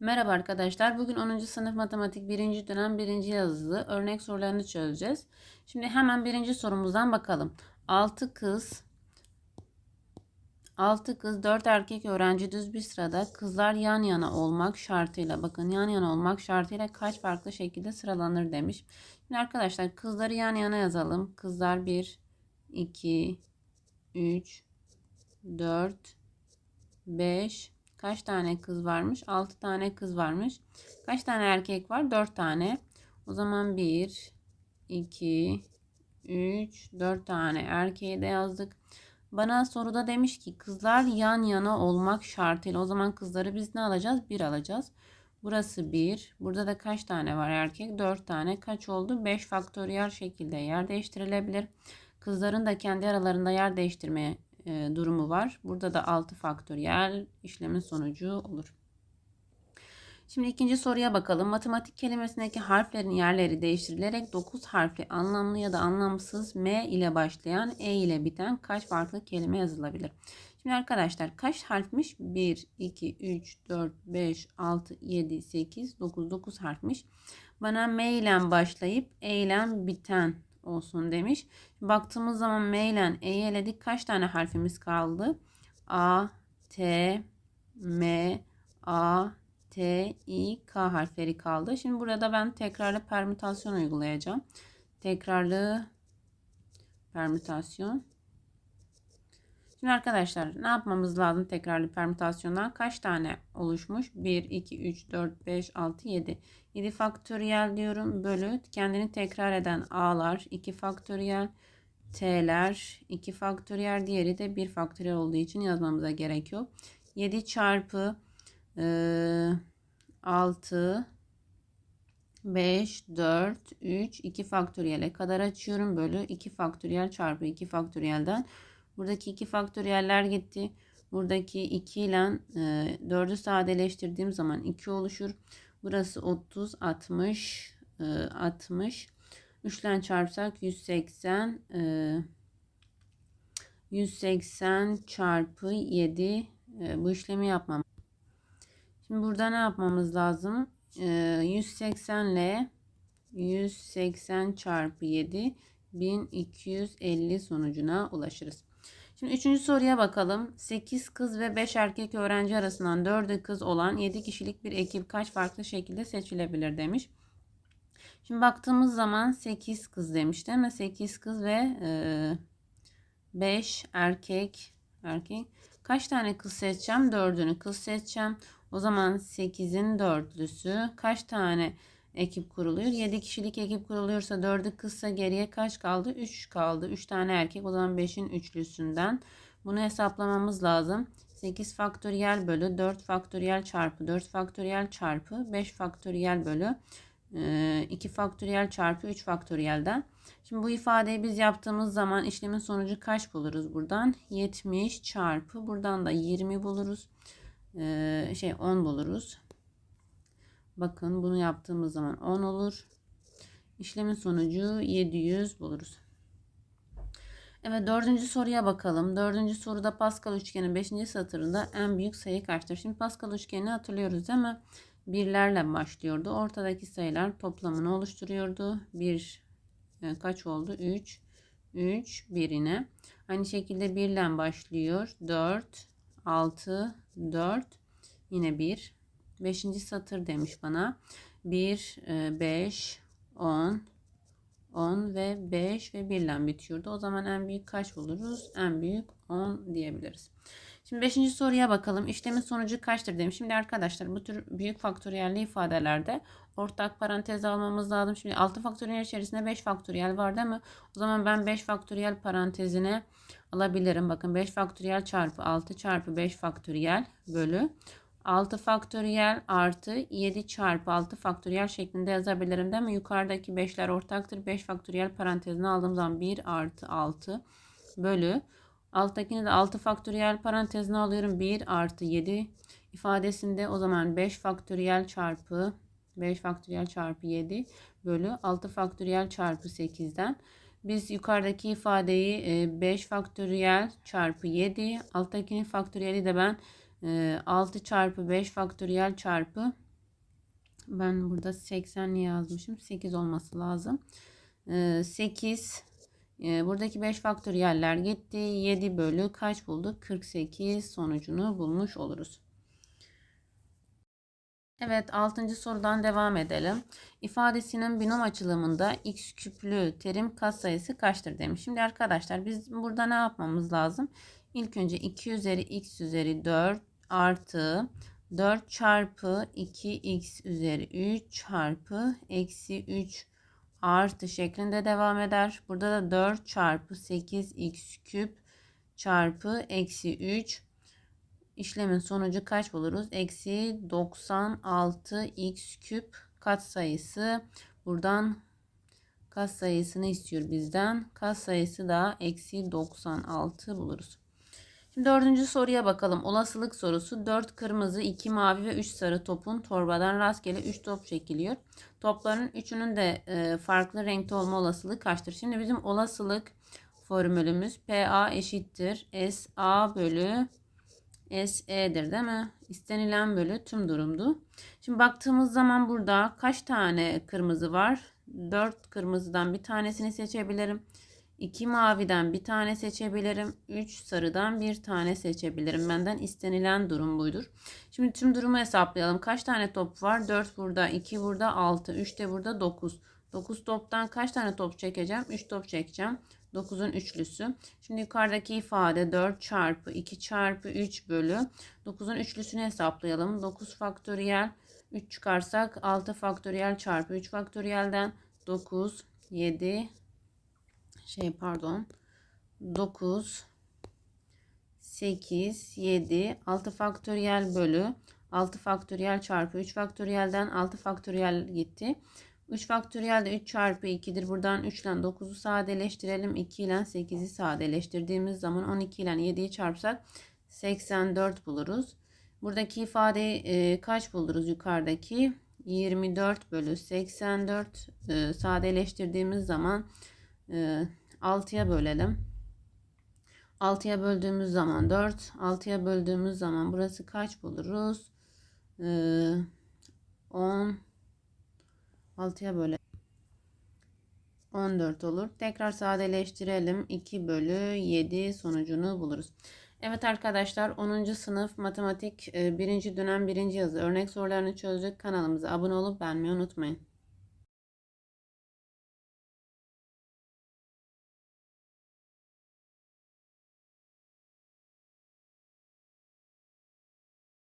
Merhaba arkadaşlar. Bugün 10. sınıf matematik 1. dönem 1. yazılı örnek sorularını çözeceğiz. Şimdi hemen birinci sorumuzdan bakalım. 6 kız 6 kız 4 erkek öğrenci düz bir sırada kızlar yan yana olmak şartıyla bakın yan yana olmak şartıyla kaç farklı şekilde sıralanır demiş. Şimdi arkadaşlar kızları yan yana yazalım. Kızlar 1 2 3 4 5 Kaç tane kız varmış? 6 tane kız varmış. Kaç tane erkek var? 4 tane. O zaman 1, 2, 3, 4 tane erkeği de yazdık. Bana soruda demiş ki kızlar yan yana olmak şartıyla. O zaman kızları biz ne alacağız? 1 alacağız. Burası 1. Burada da kaç tane var erkek? 4 tane. Kaç oldu? 5 faktöriyel şekilde yer değiştirilebilir. Kızların da kendi aralarında yer değiştirmeye e, durumu var. Burada da 6 faktöriyel işlemin sonucu olur. Şimdi ikinci soruya bakalım. Matematik kelimesindeki harflerin yerleri değiştirilerek 9 harfli anlamlı ya da anlamsız M ile başlayan E ile biten kaç farklı kelime yazılabilir? Şimdi arkadaşlar kaç harfmiş? 1, 2, 3, 4, 5, 6, 7, 8, 9, 9 harfmiş. Bana M ile başlayıp E ile biten olsun demiş. Baktığımız zaman M ile. Kaç tane harfimiz kaldı? A, T, M, A, T, I, K harfleri kaldı. Şimdi burada ben tekrarlı permütasyon uygulayacağım. Tekrarlı permütasyon. Şimdi arkadaşlar ne yapmamız lazım tekrarlı permütasyondan? Kaç tane oluşmuş? 1, 2, 3, 4, 5, 6, 7. 7 faktöriyel diyorum. Bölü kendini tekrar eden A'lar 2 faktöriyel. T'ler 2 faktöriyel. Diğeri de 1 faktöriyel olduğu için yazmamıza gerek yok. 7 çarpı e, 6 5, 4, 3, 2 faktöriyele kadar açıyorum. Bölü 2 faktöriyel çarpı 2 faktöriyelden Buradaki 2 faktöriyeller gitti. Buradaki 2 ile 4'ü sadeleştirdiğim zaman 2 oluşur. Burası 30, 60, 60. 3 ile çarpsak 180, 180 e, çarpı 7 e, bu işlemi yapmam. Şimdi burada ne yapmamız lazım? 180 e, ile 180 çarpı 7 1250 sonucuna ulaşırız. Şimdi üçüncü soruya bakalım. 8 kız ve 5 erkek öğrenci arasından 4'ü kız olan 7 kişilik bir ekip kaç farklı şekilde seçilebilir demiş. Şimdi baktığımız zaman 8 kız demiş değil mi? 8 kız ve e, 5 erkek erkek. Kaç tane kız seçeceğim? 4'ünü kız seçeceğim. O zaman 8'in dörtlüsü kaç tane ekip kuruluyor. 7 kişilik ekip kuruluyorsa 4'ü kızsa geriye kaç kaldı? 3 kaldı. 3 tane erkek o zaman 5'in üçlüsünden. Bunu hesaplamamız lazım. 8 faktöriyel bölü 4 faktöriyel çarpı 4 faktöriyel çarpı 5 faktöriyel bölü 2 faktöriyel çarpı 3 faktöriyelden. Şimdi bu ifadeyi biz yaptığımız zaman işlemin sonucu kaç buluruz buradan? 70 çarpı buradan da 20 buluruz. Şey 10 buluruz. Bakın bunu yaptığımız zaman 10 olur. İşlemin sonucu 700 buluruz. Evet dördüncü soruya bakalım. Dördüncü soruda Pascal üçgenin beşinci satırında en büyük sayı kaçtır? Şimdi Pascal üçgenini hatırlıyoruz değil mi? Birlerle başlıyordu. Ortadaki sayılar toplamını oluşturuyordu. Bir e, kaç oldu? 3 3 birine. Aynı şekilde birle başlıyor. 4 6 4 yine 1 Beşinci satır demiş bana. 1, 5, 10, 10 ve 5 ve 1 ile bitiyordu. O zaman en büyük kaç buluruz? En büyük 10 diyebiliriz. Şimdi 5. soruya bakalım. İşlemin sonucu kaçtır demiş. Şimdi arkadaşlar bu tür büyük faktöriyelli ifadelerde ortak parantez almamız lazım. Şimdi 6 faktöriyel içerisinde 5 faktöriyel var değil mi? O zaman ben 5 faktöriyel parantezine alabilirim. Bakın 5 faktöriyel çarpı 6 çarpı 5 faktöriyel bölü 6 faktöriyel artı 7 çarpı 6 faktöriyel şeklinde yazabilirim değil mi? Yukarıdaki 5'ler ortaktır. 5 faktöriyel parantezine aldığım zaman 1 artı 6 bölü. Alttakini de 6 faktöriyel parantezine alıyorum. 1 artı 7 ifadesinde o zaman 5 faktöriyel çarpı 5 faktöriyel çarpı 7 bölü 6 faktöriyel çarpı 8'den. Biz yukarıdaki ifadeyi 5 e, faktöriyel çarpı 7 alttakinin faktöriyeli de ben 6 ee, çarpı 5 faktöriyel çarpı Ben burada 80 yazmışım. 8 olması lazım. Ee, 8 e, buradaki 5 faktöriyeller gitti. 7 bölü kaç bulduk? 48 sonucunu bulmuş oluruz. Evet 6. sorudan devam edelim. İfadesinin binom açılımında x küplü terim katsayısı kaçtır demiş. Şimdi arkadaşlar biz burada ne yapmamız lazım? İlk önce 2 üzeri x üzeri 4 artı 4 çarpı 2x üzeri 3 çarpı eksi 3 artı şeklinde devam eder. Burada da 4 çarpı 8x küp çarpı eksi 3 işlemin sonucu kaç buluruz? Eksi 96x küp katsayısı. Buradan katsayısını istiyor bizden. Katsayısı da eksi 96 buluruz. Dördüncü soruya bakalım. Olasılık sorusu. 4 kırmızı, 2 mavi ve 3 sarı topun torbadan rastgele 3 top çekiliyor. Topların üçünün de e, farklı renkte olma olasılığı kaçtır? Şimdi bizim olasılık formülümüz PA eşittir. SA bölü SE'dir değil mi? İstenilen bölü tüm durumdu. Şimdi baktığımız zaman burada kaç tane kırmızı var? 4 kırmızıdan bir tanesini seçebilirim. 2 maviden bir tane seçebilirim. 3 sarıdan bir tane seçebilirim. Benden istenilen durum buydur. Şimdi tüm durumu hesaplayalım. Kaç tane top var? 4 burada, 2 burada, 6, 3 de burada 9. 9 toptan kaç tane top çekeceğim? 3 top çekeceğim. 9'un üçlüsü. Şimdi yukarıdaki ifade 4 çarpı 2 çarpı 3 bölü 9'un üçlüsünü hesaplayalım. 9 faktöriyel 3 çıkarsak 6 faktöriyel çarpı 3 faktöriyelden 9 7 şey pardon 9 8 7 6 faktöriyel bölü 6 faktöriyel çarpı 3 faktöriyelden 6 faktöriyel gitti. 3 faktöriyel de 3 çarpı 2'dir. Buradan 3 ile 9'u sadeleştirelim. 2 ile 8'i sadeleştirdiğimiz zaman 12 ile 7'yi çarpsak 84 buluruz. Buradaki ifadeyi e, kaç buluruz yukarıdaki? 24 bölü 84 e, sadeleştirdiğimiz zaman e, 6'ya bölelim. 6'ya böldüğümüz zaman 4. 6'ya böldüğümüz zaman burası kaç buluruz? Ee, 10 6'ya böyle 14 olur. Tekrar sadeleştirelim. 2 bölü 7 sonucunu buluruz. Evet arkadaşlar 10. sınıf matematik 1. dönem 1. yazı örnek sorularını çözdük. Kanalımıza abone olup beğenmeyi unutmayın.